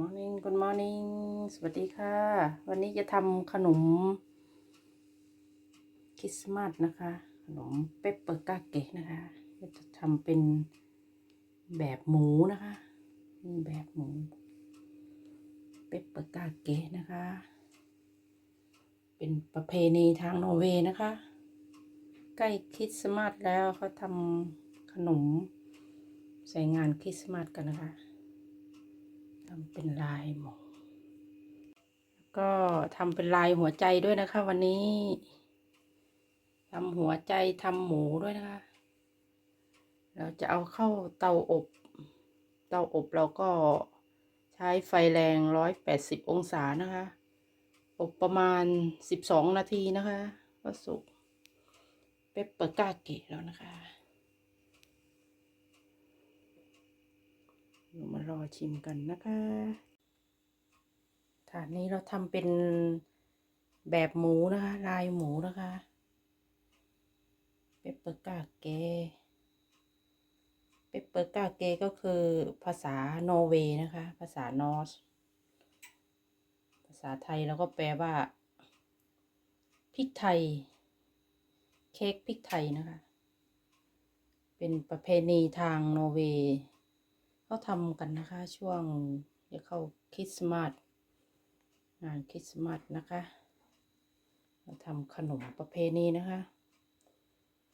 morning good morning สวัสดีค่ะ วันนี้จะทำขนมคริสต์มาสนะคะ ขนมเปปเปอร์กาเกะนะคะ จะทำเป็นแบบหมูนะคะนี่แบบหมูเปปเปอร์กาเกะนะคะ เป็นประเพณีทางนอร์เวย์นะคะ ใกล้คริสต์มาสแล้วเขาทำขนมใส่งานคริสต์มาสกันนะคะ ทำเป็นลายหมูก็ทำเป็นลายหัวใจด้วยนะคะ วันนี้ทำหัวใจทำหมูด้วยนะคะ เราจะเอาเข้าเตาอบ เตาอบเราก็ใช้ไฟแรงร้อยแปดสิบองศานะคะ อบประมาณสิบสองนาทีนะคะ ก็สุกเปปเปอร์กาเกะแล้วนะคะ เรามารอชิมกันนะคะ ถาดนี้เราทำเป็นแบบหมูนะคะ ลายหมูนะคะเปเปอร์กาเกเปปเปอร์กาเกก็คือภาษานอร์เวย์นะคะ ภาษานอร์สภาษาไทยเราก็แปลว่าพริกไทย เค้กพริกไทยนะคะ เป็นประเพณีทางนอร์เวย์ เขาทำกันนะคะ ช่วงจะเข้าคริสต์มาสงานคริสต์มาสนะคะเราทำขนมประเพณีนะคะ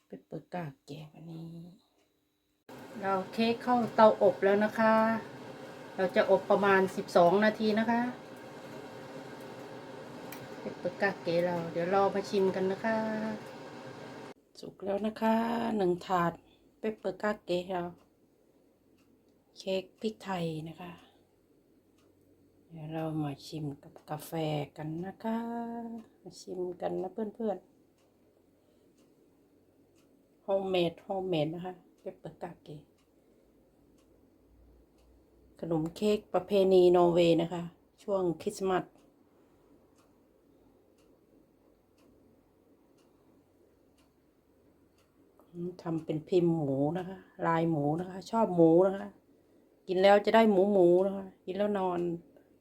เปปเปอร์กาแกะวันนี้ เราเค้กเข้าเตาอบแล้วนะคะ เราจะอบประมาณสิบสองนาทีนะคะเปปเปอร์กาเกะเราเดี๋ยวเรามาชิมกันนะคะ สุกแล้วนะคะหนึ่งถาดเปปเปอร์กาเกะเรา เค้กพริกไทยนะคะ เดี๋ยวเรามาชิมกับกาแฟกันนะคะ มาชิมกันนะเพื่อนๆโฮมเมดโฮมเมดนะคะเปปเปอร์กาเกขนมเค้กประเพณีนอร์เวย์นะคะ ช่วงคริสต์มาสทำเป็นพิมพ์หมูนะคะ ลายหมูนะคะ ชอบหมูนะคะ กินแล้วจะได้หมูหมูนะคะกินแล้วนอน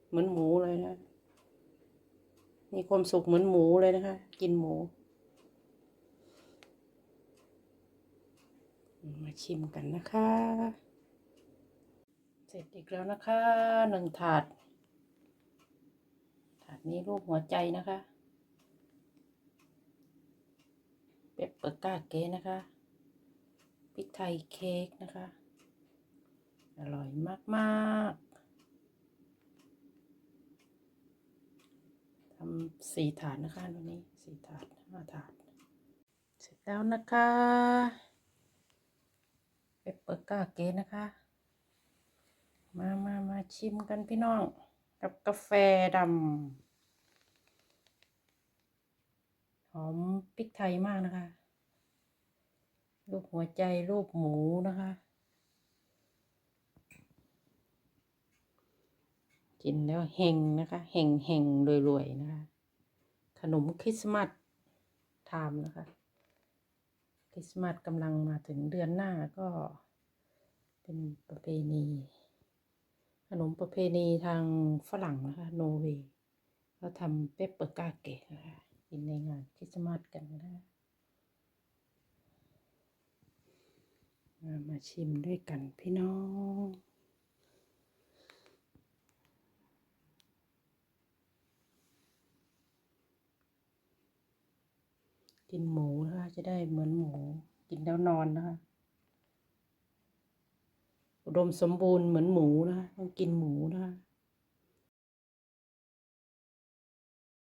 เหมือนหมูเลยนะ มีความสุขเหมือนหมูเลยนะคะ กินหมู มาชิมกันนะคะ เสร็จอีกแล้วนะคะหนึ่งถาด ถาดนี้รูปหัวใจนะคะเปปเปอร์ก้าเก้นะคะพริกไทยเค้กนะคะ อร่อยมากๆทำสี่ถาดนะคะวันนี้สี่ถาดห้าถาด เสร็จแล้วนะคะเปปเปอร์ก้าเกนนะคะ มามามาชิมกันพี่น้อง กับกาแฟดำหอมพริกไทยมากนะคะ รูปหัวใจรูปหมูนะคะ กินแล้วเฮงนะคะเฮงเฮงรวยๆนะคะ ขนมคริสต์มาสไทม์นะคะ คริสต์มาสกำลังมาถึงเดือนหน้าก็เป็นประเพณี ขนมประเพณีทางฝรั่งนะคะโนเวย์เขาทำเปปเปอร์กาเกะนะคะกินในงานคริสต์มาสกันนะคะมาชิมด้วยกันพี่น้อง กินหมูนะคะจะได้เหมือนหมู กินแล้วนอนนะคะอุดมสมบูรณ์เหมือนหมูนะคะต้องกินหมูนะ